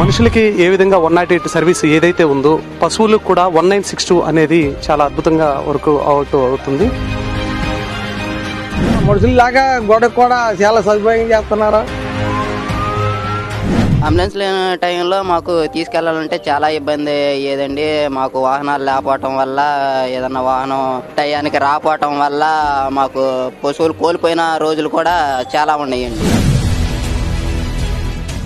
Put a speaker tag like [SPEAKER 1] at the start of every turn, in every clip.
[SPEAKER 1] మనుషులకి ఏ విధంగా one not eight service ఏదైతే ఉందో పశువులకు కూడా వన్ నైన్ సిక్స్ టూ అనేది చాలా అద్భుతంగా వర్క్ అవుట్ అవుతుంది.
[SPEAKER 2] మనుషుల్లాగా గొడవ కూడా చాలా సదుపాయం చేస్తున్నారు?
[SPEAKER 3] అంబులెన్స్ లేని టైంలో మాకు తీసుకెళ్ళాలంటే చాలా ఇబ్బంది అయ్యేదండి. మాకు వాహనాలు లేకపోవటం వల్ల ఏదన్నా వాహనం టయానికి రాకపోవటం వల్ల మాకు పశువులు కోల్పోయిన రోజులు కూడా చాలా ఉన్నాయండి.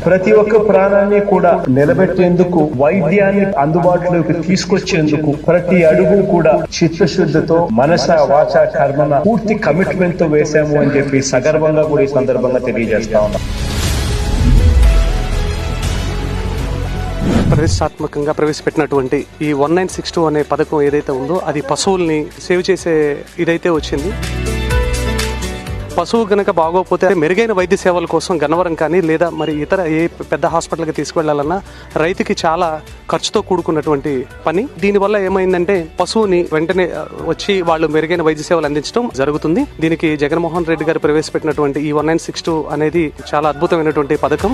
[SPEAKER 4] ప్రతి ఒక్క ప్రాణాన్ని కూడా నిలబెట్టేందుకు వైద్యాన్ని అందుబాటులోకి తీసుకొచ్చేందుకు ప్రతి అడుగు కూడా చిత్తశుద్ధితో మనస వాచ కర్మన పూర్తి కమిట్మెంట్తో వేశాము అని చెప్పి సగర్వంగా కూడా ఈ సందర్భంగా తెలియజేస్తా ఉన్నాం.
[SPEAKER 1] ప్రతిష్టాత్మకంగా ప్రవేశపెట్టినటువంటి ఈ వన్ నైన్ సిక్స్ టూ అనే పథకం ఏదైతే ఉందో అది పశువుల్ని సేవ్ చేసే ఇదైతే వచ్చింది. పశువు కనుక బాగోకపోతే మెరుగైన వైద్య సేవల కోసం గన్నవరం కానీ లేదా మరి ఇతర ఏ పెద్ద హాస్పిటల్కి తీసుకువెళ్ళాలన్నా రైతుకి చాలా ఖర్చుతో కూడుకున్నటువంటి పని. దీనివల్ల ఏమైందంటే పశువుని వెంటనే వచ్చి వాళ్ళు మెరుగైన వైద్య సేవలు అందించడం జరుగుతుంది. దీనికి జగన్మోహన్ రెడ్డి గారు ప్రవేశపెట్టినటువంటి ఈ వన్ నైన్ సిక్స్ టూ అనేది చాలా అద్భుతమైనటువంటి పథకం.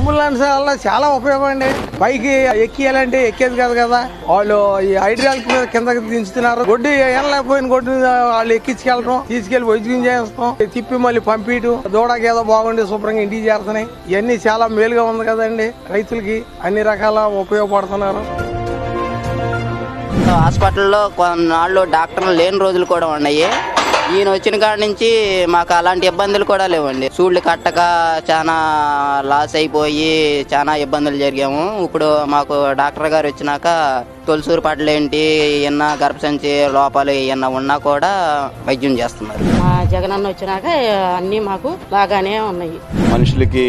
[SPEAKER 2] అంబులెన్స్ వల్ల చాలా ఉపయోగం అండి. పైకి ఎక్కియాలంటే ఎక్కేది కాదు కదా. వాళ్ళు ఈ హైడ్రాలిక్ మీద కిందకి దించుతున్నారు. గొడ్డు వెళ్ళలేకపోయిన గొడ్డు వాళ్ళు ఎక్కించుకెళ్ళడం తీసుకెళ్ళి వైద్యం చేస్తాం. తిప్పి మళ్ళీ పంపించడం దూడకి ఏదో బాగుండి శుభ్రంగా ఇంటికి చేరుతున్నాయి. ఇవన్నీ చాలా మేలుగా ఉంది కదండి. రైతులకి అన్ని రకాల ఉపయోగపడుతున్నారు.
[SPEAKER 3] హాస్పిటల్లో కొన్నాళ్ళు డాక్టర్లు లేని రోజులు కూడా ఉన్నాయి. ఈయన వచ్చిన కాడి నుంచి మాకు అలాంటి ఇబ్బందులు కూడా లేవండి. సూళ్ళు కట్టక చాలా లాస్ అయిపోయి చాలా ఇబ్బందులు జరిగాము. ఇప్పుడు మాకు డాక్టర్ గారు వచ్చినాక తొలసూరు పట్ల ఏంటి ఏమన్నా గర్భసంచి లోపాలు ఏమన్నా ఉన్నా కూడా వైద్యం చేస్తున్నారు.
[SPEAKER 5] మా జగనన్న వచ్చినాక అన్ని మాకు బాగానే ఉన్నాయి.
[SPEAKER 6] మనుషులకి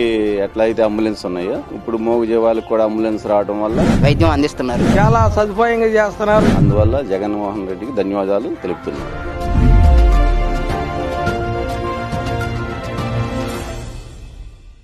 [SPEAKER 6] ఎట్లయితే అంబులెన్స్ ఉన్నాయో ఇప్పుడు మోగు జీవాలకు కూడా అంబులెన్స్ రావడం వల్ల
[SPEAKER 3] వైద్యం అందిస్తున్నారు.
[SPEAKER 2] చాలా సదుపాయంగా చేస్తున్నారు.
[SPEAKER 6] అందువల్ల జగన్మోహన్ రెడ్డికి ధన్యవాదాలు తెలుపుతున్నాను